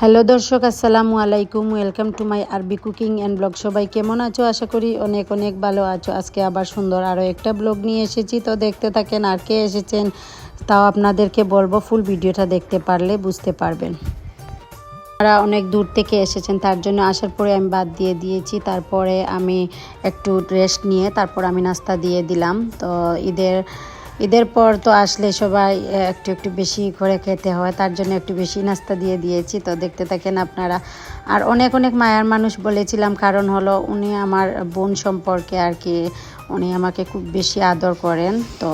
Hello দর্শক, আসসালামু আলাইকুম। ওয়েলকাম টু মাই আরবি কুকিং অ্যান্ড ব্লগ সবাই কেমন আছো? আশা করি অনেক অনেক ভালো আছো। আজকে আবার সুন্দর আরও একটা ব্লগ নিয়ে এসেছি। তো দেখতে থাকেন আর কে এসেছেন, তাও আপনাদেরকে বলব ফুল ভিডিওটা দেখতে পারলে বুঝতে পারবেন। তারা অনেক দূর থেকে এসেছেন, তার জন্য আসার পরে আমি বাদ দিয়ে দিয়েছি। তারপরে আমি একটু রেস্ট নিয়ে, তারপর আমি নাস্তা দিয়ে দিলাম। তো ঈদের ঈদের পর তো আসলে সবাই একটু একটু বেশি করে খেতে হয়, তার জন্য একটু বেশি নাস্তা দিয়ে দিয়েছি। তো দেখতে থাকেন আপনারা। আর অনেক অনেক মায়ার মানুষ বলেছিলাম, কারণ হলো উনি আমার বোন সম্পর্কে আর কি, উনি আমাকে খুব বেশি আদর করেন। তো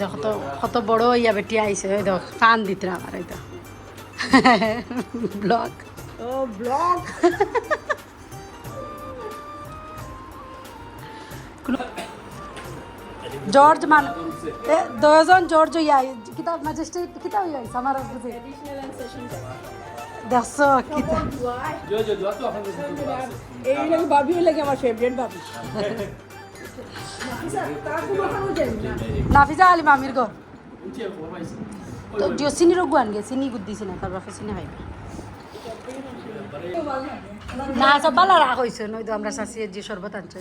দেখো কত কত বড় ইয়া বেটি ওই দেখ ফান দিতে আমার দেখ। ব্লগ ও ব্লগ জর্জ মান এ, দুজন জর্জ ইয়া কিতাব ম্যাজিস্ট্রেট কিতাব ইয়া আমার বুঝে দেখছ কিতাব এই লাগে ভাবি লাগে আমার ফেভারিট ভাবি? নাফিজা আলী মামির ঘর তো জিও চিনি রোগ আনগে চিনি গুদ দিছি না তার বাপে চিনি পাইবে না সব ভালো রাগ হয়েছে নইতো আমরা শাসিয়ে যে শরবত আনছে।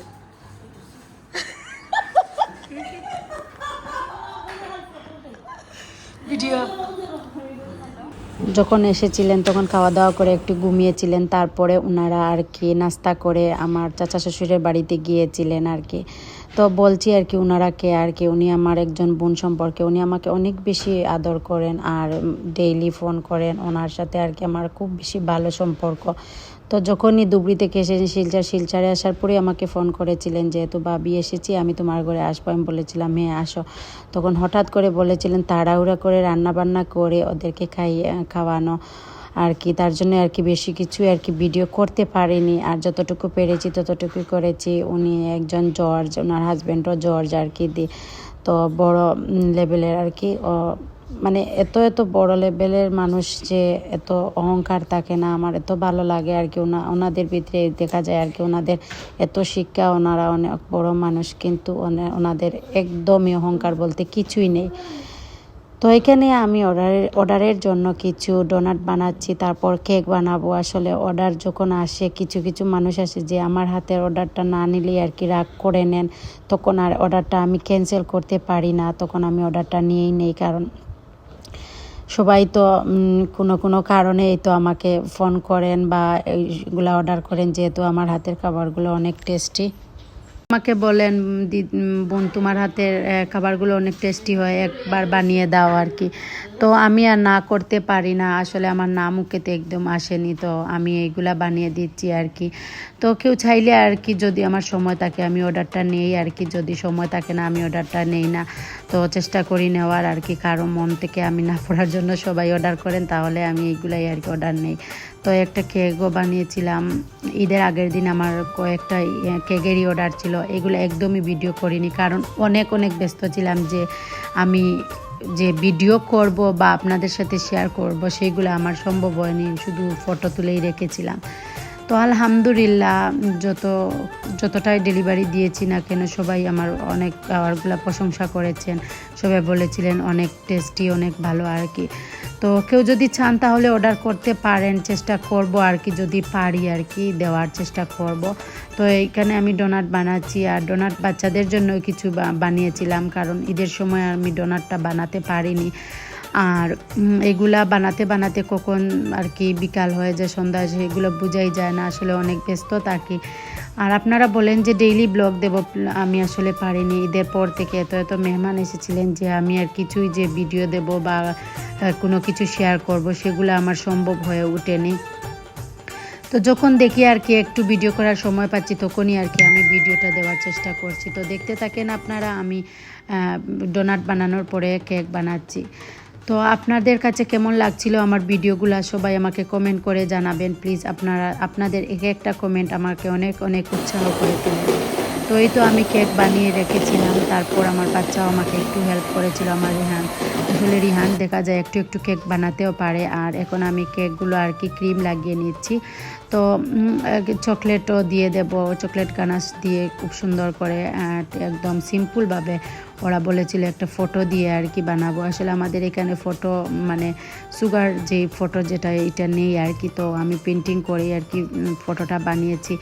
ভিডিও। যখন এসেছিলেন, তখন খাওয়া দাওয়া করে একটু ঘুমিয়েছিলেন, তারপরে ওনারা আর কি নাস্তা করে আমার চাচা শ্বশুরের বাড়িতে গিয়েছিলেন আর কি। তো বলছি আর কি ওনারা কে, আর কি উনি আমার একজন বোন সম্পর্কে, উনি আমাকে অনেক বেশি আদর করেন আর ডেইলি ফোন করেন। ওনার সাথে আর কি আমার খুব বেশি ভালো সম্পর্ক। তো যখনই দুবড়ি থেকে এসেছি শিলচার, শিলচারে আসার পরে আমাকে ফোন করেছিলেন যেহেতু বাবি এসেছি, আমি তোমার ঘরে আসব। আমি বলেছিলাম হ্যাঁ আসো। তখন হঠাৎ করে বলেছিলেন, তাড়াহুড়া করে রান্না বান্না করে ওদেরকে খাইয়ে, খাওয়ানো। আর কি, তার জন্য আর কি বেশি কিছু আর কি ভিডিও করতে পারিনি। আর যতটুকু পেরেছি ততটুকু করেছি। উনি একজন জর্জ ওনার হাজব্যান্ডও জর্জ আর কি দি তো বড় লেভেলের আর কি মানে এত এত বড় লেভেলের মানুষ যে এত অহংকার থাকে না। আমার এত ভালো লাগে আর কি ওনা ওনাদের ভিতরে দেখা যায় আর কি ওনাদের এত শিক্ষা, ওনারা অনেক বড় মানুষ। কিন্তু ওনা- ওনাদের একদমই অহংকার বলতে কিছুই নেই। তো এখানে আমি অর্ডারের অর্ডারের জন্য কিছু ডোনাট বানাচ্ছি, তারপর কেক বানাবো। আসলে অর্ডার যখন আসে, কিছু কিছু মানুষ আসে যে আমার হাতের অর্ডারটা না নিলেই আর কি রাগ করে নেন, তখন আর অর্ডারটা আমি ক্যান্সেল করতে পারি না, তখন আমি অর্ডারটা নিয়েই নেই। কারণ সবাই তো কোনো কোনো কারণে তো আমাকে ফোন করেন বা এইগুলো অর্ডার করেন, যেহেতু আমার হাতের খাবারগুলো অনেক টেস্টি আমাকে বলেন বোন, তোমার হাতের খাবারগুলো অনেক টেস্টি হয়, একবার বানিয়ে দাও আর কি। তো আমি আর না করতে পারি না, আসলে আমার না মুখেতে একদম আসেনি, তো আমি এইগুলা বানিয়ে দিচ্ছি আর কি। তো কেউ চাইলে আর কি, যদি আমার সময় থাকে, আমি অর্ডারটা নেই আর কি, যদি সময় থাকে না, আমি অর্ডারটা নেই না। তো চেষ্টা করি নেওয়ার আর কি, কারও মন থেকে আমি না পড়ার জন্য সবাই অর্ডার করেন, তাহলে আমি এইগুলাই আর কি অর্ডার নেই। তো একটা কেকও বানিয়েছিলাম, ঈদের আগের দিন আমার কয়েকটা কেকেরই অর্ডার ছিল এগুলো একদমই ভিডিও করিনি। কারণ অনেক অনেক ব্যস্ত ছিলাম যে আমি যে ভিডিও করব বা আপনাদের সাথে শেয়ার করব সেইগুলো আমার সম্ভব হয়নি। শুধু ফটো তুলেই রেখেছিলাম। তো আলহামদুলিল্লাহ, যত, যতটাই ডেলিভারি দিয়েছি না কেন, সবাই আমার অনেক খাবারগুলো প্রশংসা করেছেন। সবাই বলেছিলেন অনেক টেস্টি অনেক ভালো আর কি। তো কেউ যদি চান তাহলে অর্ডার করতে পারেন, চেষ্টা করব আর কি, যদি পারি আর কি, দেওয়ার চেষ্টা করব। তো এইখানে আমি ডোনাট বানাচ্ছি আর ডোনাট বাচ্চাদের জন্য কিছু বানিয়েছিলাম, কারণ ঈদের সময় আমি ডোনাটটা বানাতে পারিনি। আর এগুলা বানাতে বানাতে কখন আর কি বিকাল হয়ে যায়, সন্ধ্যা আসে এগুলো বোঝাই যায় না, আসলে অনেক ব্যস্ত থাকি আর আপনারা বলেন যে ডেইলি ব্লগ দেব, আমি আসলে পারিনি। ঈদের পর থেকে এত এত মেহমান এসেছিলেন যে আমি আর কিছুই যে ভিডিও দেব বা কোনো কিছু শেয়ার করব, সেগুলো আমার সম্ভব হয়ে ওঠেনি। তো যখন দেখি আর কি একটু ভিডিও করার সময় পাচ্ছি, তখনই আর কি আমি ভিডিওটা দেওয়ার চেষ্টা করছি। তো দেখতে থাকেন আপনারা, আমি ডোনাট বানানোর পরে কেক বানাচ্ছি। তো আপনাদের কাছে কেমন লাগছিল আমার ভিডিওগুলো? সবাই আমাকে কমেন্ট করে জানাবেন প্লিজ আপনারা, আপনাদের এক একটা কমেন্ট আমাকে অনেক অনেক উৎসাহ করে তোলে। তো এই তো আমি কেক বানিয়ে রেখেছিলাম, তারপর আমার বাচ্চাও আমাকে একটু হেল্প করেছিল, আমার রেহান। আসলে রিহান দেখা যায় একটু একটু কেক বানাতেও পারে আর এখন আমি কেকগুলো আর কি ক্রিম লাগিয়ে নিচ্ছি। তো চকলেটও দিয়ে দেব, চকলেট গানাশ দিয়ে খুব সুন্দর করে একদম সিম্পলভাবে ওরা বলেছিল একটা ফটো দিয়ে আর কি বানাবো। আসলে আমাদের এখানে ফটো মানে সুগার যে ফটো যেটা, এটা নেই আর কি। তো আমি পেন্টিং করে আর কি ফটোটা বানিয়েছি।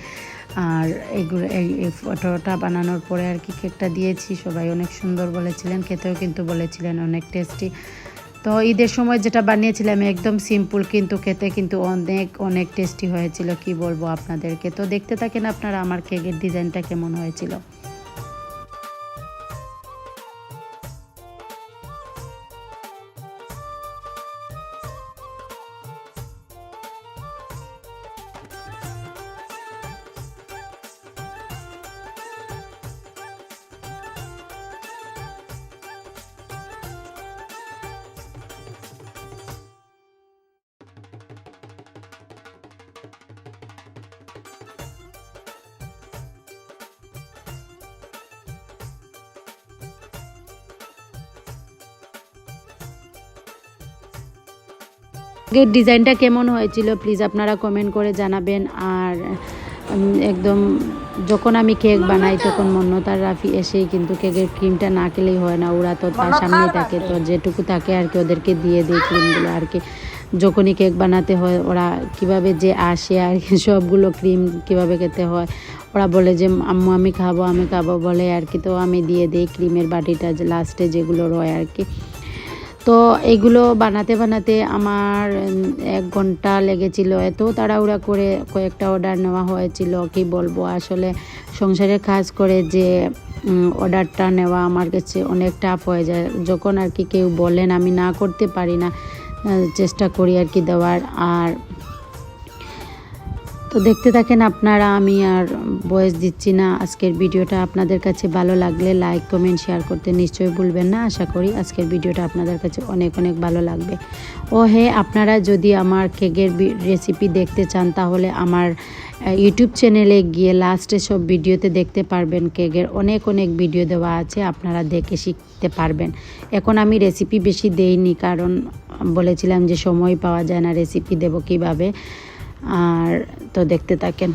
আর এগুলো এই ফটোটা বানানোর পরে আর কি কেকটা দিয়েছি। সবাই অনেক সুন্দর বলেছিলেন, খেতেও কিন্তু বলেছিলেন, অনেক টেস্টি। তো ঈদের সময় যেটা বানিয়েছিলাম, একদম সিম্পল কিন্তু খেতে কিন্তু অনেক অনেক টেস্টি হয়েছিল, কি বলব আপনাদেরকে। তো দেখতে থাকেন আপনারা আমার কেকের ডিজাইনটা কেমন হয়েছিল। কেকের ডিজাইনটা কেমন হয়েছিল প্লিজ আপনারা কমেন্ট করে জানাবেন। আর একদম যখন আমি কেক বানাই তখন মন্নতার রাফি এসেই কিন্তু কেকের ক্রিমটা না খেলেই হয় না। ওরা তো তার সামনেই থাকে তো যেটুকু থাকে আর কি ওদেরকে দিয়ে দিই ক্রিমগুলো আর কি যখনই কেক বানাতে হয় ওরা কীভাবে যে আসে আর কি সবগুলো ক্রিম কীভাবে খেতে হয় ওরা বলে যে আম্মু আমি খাব আমি খাব বলে আর কি। তো আমি দিয়ে দিই ক্রিমের বাটিটা যে লাস্টে যেগুলো রয় আর কি। তো এগুলো বানাতে বানাতে আমার এক ঘণ্টা লেগেছিল। এত তাড়াহুড়া করে কয়েকটা অর্ডার নেওয়া হয়েছিল, কি বলব? আসলে সংসারে কাজ করে যে অর্ডারটা নেওয়া আমার কাছে অনেক টাফ হয়ে যায়। যখন আর কি কেউ বলেন, আমি না করতে পারি না চেষ্টা করি আর কি দেওয়ার। আর তো দেখতে থাকেন আপনারা, আমি আর বয়স দিচ্ছি না। আজকের ভিডিওটা আপনাদের কাছে ভালো লাগলে লাইক কমেন্ট শেয়ার করতে নিশ্চয়ই ভুলবেন না। আশা করি আজকের ভিডিওটা আপনাদের কাছে অনেক অনেক ভালো লাগবে। ও হে, আপনারা যদি আমার কেকের রেসিপি দেখতে চান, তাহলে আমার ইউটিউব চ্যানেলে গিয়ে লাস্টে সব ভিডিওতে দেখতে পারবেন। কেকের অনেক অনেক ভিডিও দেওয়া আছে, আপনারা দেখে শিখতে পারবেন। এখন আমি রেসিপি বেশি দেইনি, কারণ বলেছিলাম যে সময় পাওয়া যায় না রেসিপি দেবো কীভাবে। আর তো দেখতে থাকেন।